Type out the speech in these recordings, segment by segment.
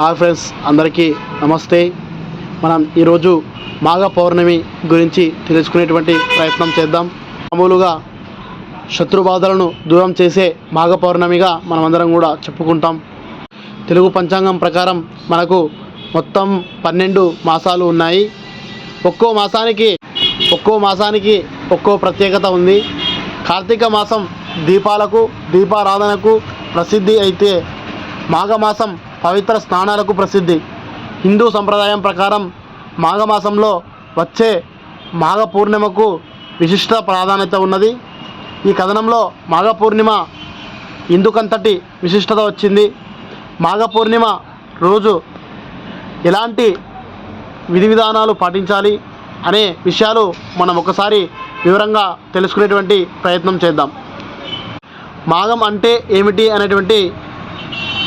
Hi friends అందరికీ నమస్తే. మనం ఈరోజు మాఘ పౌర్ణమి గురించి తెలుసుకునేటువంటి ప్రయత్నం చేద్దాం. మామూలుగా శత్రుబాధలను దూరం చేసే మాఘ పౌర్ణమిగా మనమందరం కూడా చెప్పుకుంటాం. తెలుగు పంచాంగం ప్రకారం మనకు మొత్తం పన్నెండు మాసాలు ఉన్నాయి. ఒక్కో మాసానికి ఒక్కో మాసానికి ఒక్కో ప్రత్యేకత ఉంది. కార్తీక మాసం దీపాలకు దీపారాధనకు ప్రసిద్ధి అయితే మాఘమాసం పవిత్ర స్నానాలకు ప్రసిద్ధి. హిందూ సంప్రదాయం ప్రకారం మాఘమాసంలో వచ్చే మాఘ పూర్ణిమకు విశిష్ట ప్రాధాన్యత ఉన్నది. ఈ కథనంలో మాఘ పూర్ణిమ ఎందుకంతటి విశిష్టత వచ్చింది? మాఘ పూర్ణిమ రోజు ఎలాంటి విధి విధానాలు పాటించాలి అనే విషయాలు మనం ఒకసారి వివరంగా తెలుసుకునేటువంటి ప్రయత్నం చేద్దాం. మాఘం అంటే ఏమిటి అనేటువంటి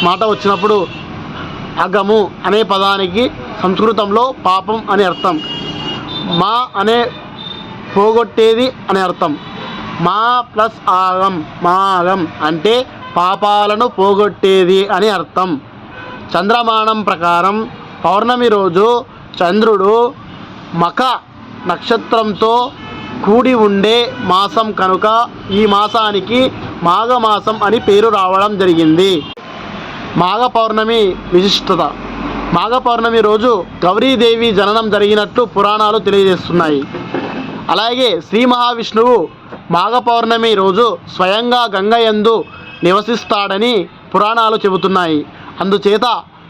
మాట వచ్చినప్పుడు అగము అనే పదానికి సంస్కృతంలో పాపం అని అర్థం. మా అనే పోగొట్టేది అనే అర్థం. మా ప్లస్ ఆగం మాగం అంటే పాపాలను పోగొట్టేది అని అర్థం. చంద్రమానం ప్రకారం పౌర్ణమి రోజు చంద్రుడు మఖ నక్షత్రంతో కూడి ఉండే మాసం కనుక ఈ మాసానికి మాఘమాసం అని పేరు రావడం జరిగింది. మాఘ పౌర్ణమి విశిష్టత. మాఘ పౌర్ణమి రోజు గౌరీదేవి జననం జరిగినట్లు పురాణాలు తెలియజేస్తున్నాయి. అలాగే శ్రీ మహావిష్ణువు మాఘ పౌర్ణమి రోజు స్వయంగా గంగయందు నివసిస్తాడని పురాణాలు చెబుతున్నాయి. అందుచేత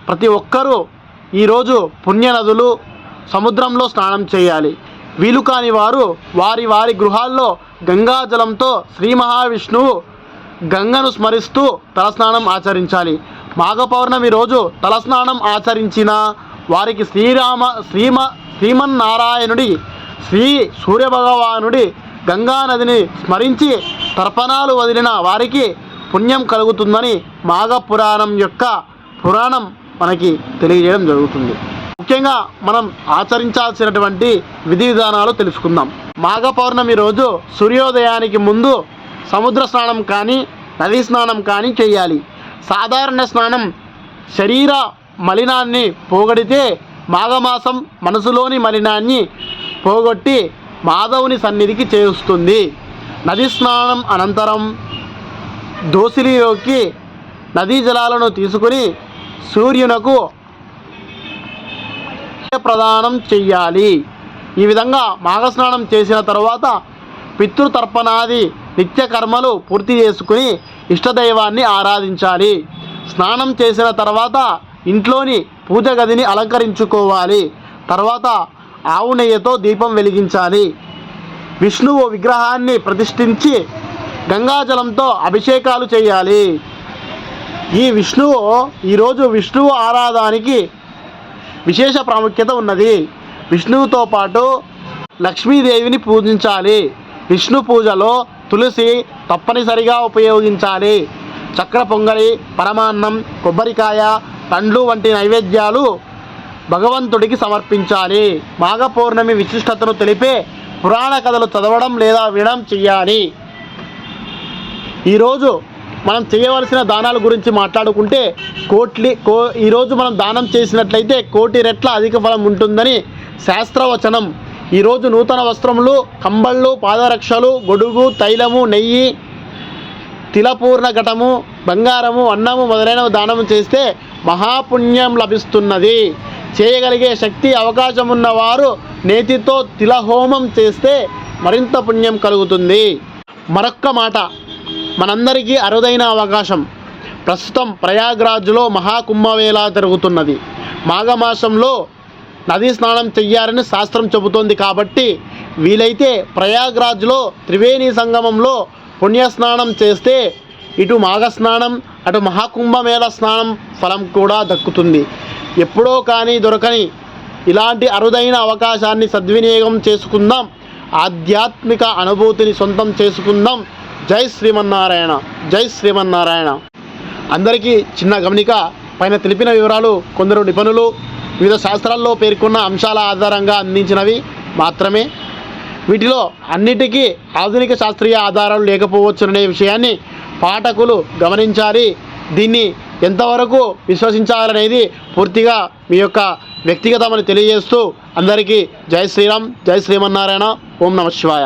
ప్రతి ఒక్కరూ ఈరోజు పుణ్యనదులు సముద్రంలో స్నానం చేయాలి. వీలు కాని వారు వారి వారి గృహాల్లో గంగాజలంతో శ్రీ మహావిష్ణువు గంగను స్మరిస్తూ తలస్నానం ఆచరించాలి. మాఘ పౌర్ణమి రోజు తలస్నానం ఆచరించిన వారికి శ్రీరామ శ్రీమ శ్రీమన్నారాయణుడి శ్రీ సూర్యభగవానుడి గంగా నదిని స్మరించి తర్పణాలు వదిలిన వారికి పుణ్యం కలుగుతుందని మాఘ పురాణం యొక్క పురాణం మనకి తెలియజేయడం జరుగుతుంది. ముఖ్యంగా మనం ఆచరించాల్సినటువంటి విధి విధానాలు తెలుసుకుందాం. మాఘ పౌర్ణమి రోజు సూర్యోదయానికి ముందు సముద్ర స్నానం కానీ నదీ స్నానం కానీ చేయాలి. సాధారణ స్నానం శరీర మలినాన్ని పోగొడితే మాఘమాసం మనసులోని మలినాన్ని పోగొట్టి మాధవుని సన్నిధికి చేరుస్తుంది. నది స్నానం అనంతరం దోసిలిలోకి నదీ జలాలను తీసుకుని సూర్యునకు ప్రదానం చెయ్యాలి. ఈ విధంగా మాఘస్నానం చేసిన తర్వాత పితృతర్పణాది నిత్య కర్మలు పూర్తి చేసుకుని ఇష్టదైవాన్ని ఆరాధించాలి. స్నానం చేసిన తర్వాత ఇంట్లోని పూజ గదిని అలంకరించుకోవాలి. తర్వాత ఆవు నెయ్యతో దీపం వెలిగించాలి. విష్ణువు విగ్రహాన్ని ప్రతిష్ఠించి గంగాజలంతో అభిషేకాలు చేయాలి. ఈ విష్ణువు ఈరోజు విష్ణువు ఆరాధానికి విశేష ప్రాముఖ్యత ఉన్నది. విష్ణువుతో పాటు లక్ష్మీదేవిని పూజించాలి. విష్ణు పూజలో తులసి తప్పనిసరిగా ఉపయోగించాలి. చక్ర పొంగలి పరమాన్నం కొబ్బరికాయ పండ్లు వంటి నైవేద్యాలు భగవంతుడికి సమర్పించాలి. మాఘ పౌర్ణమి విశిష్టతను తెలిపే పురాణ కథలు చదవడం లేదా వినడం చెయ్యాలి. ఈరోజు మనం చేయవలసిన దానాల గురించి మాట్లాడుకుంటే కోట్లి కో ఈరోజు మనం దానం చేసినట్లయితే కోటి రెట్ల అధిక ఫలం ఉంటుందని శాస్త్రవచనం ఈరోజు నూతన వస్త్రములు కంబళ్ళు పాదరక్షలు గొడుగు తైలము నెయ్యి తిలపూర్ణ ఘటము బంగారము అన్నము మొదలైనవి దానము చేస్తే మహాపుణ్యం లభిస్తున్నది. చేయగలిగే శక్తి అవకాశం ఉన్నవారు నేతితో తిలహోమం చేస్తే మరింత పుణ్యం కలుగుతుంది. మరొక్క మాట మనందరికీ అరుదైన అవకాశం. ప్రస్తుతం ప్రయాగ్రాజ్లో మహాకుంభమేళా జరుగుతున్నది. మాఘమాసంలో నదీ స్నానం చెయ్యాలని శాస్త్రం చెబుతోంది కాబట్టి వీలైతే ప్రయాగ్రాజ్లో త్రివేణి సంగమంలో పుణ్యస్నానం చేస్తే ఇటు మాఘ స్నానం అటు మహాకుంభమేళ స్నానం ఫలం కూడా దక్కుతుంది. ఎప్పుడో కానీ దొరకని ఇలాంటి అరుదైన అవకాశాన్ని సద్వినియోగం చేసుకుందాం. ఆధ్యాత్మిక అనుభూతిని సొంతం చేసుకుందాం. జై శ్రీమన్నారాయణ జై శ్రీమన్నారాయణ. అందరికీ చిన్న గమనిక పైన తెలిపిన వివరాలు కొందరు నిపుణులు వివిధ శాస్త్రాల్లో పేర్కొన్న అంశాల ఆధారంగా అందించినవి మాత్రమే. వీటిలో అన్నిటికీ ఆధునిక శాస్త్రీయ ఆధారాలు లేకపోవచ్చుననే విషయాన్ని పాఠకులు గమనించాలి. దీన్ని ఎంతవరకు విశ్వసించాలనేది పూర్తిగా మీ యొక్క వ్యక్తిగతమని తెలియజేస్తూ అందరికీ జై శ్రీరామ్ జై శ్రీమన్నారాయణ ఓం నమ శివాయ.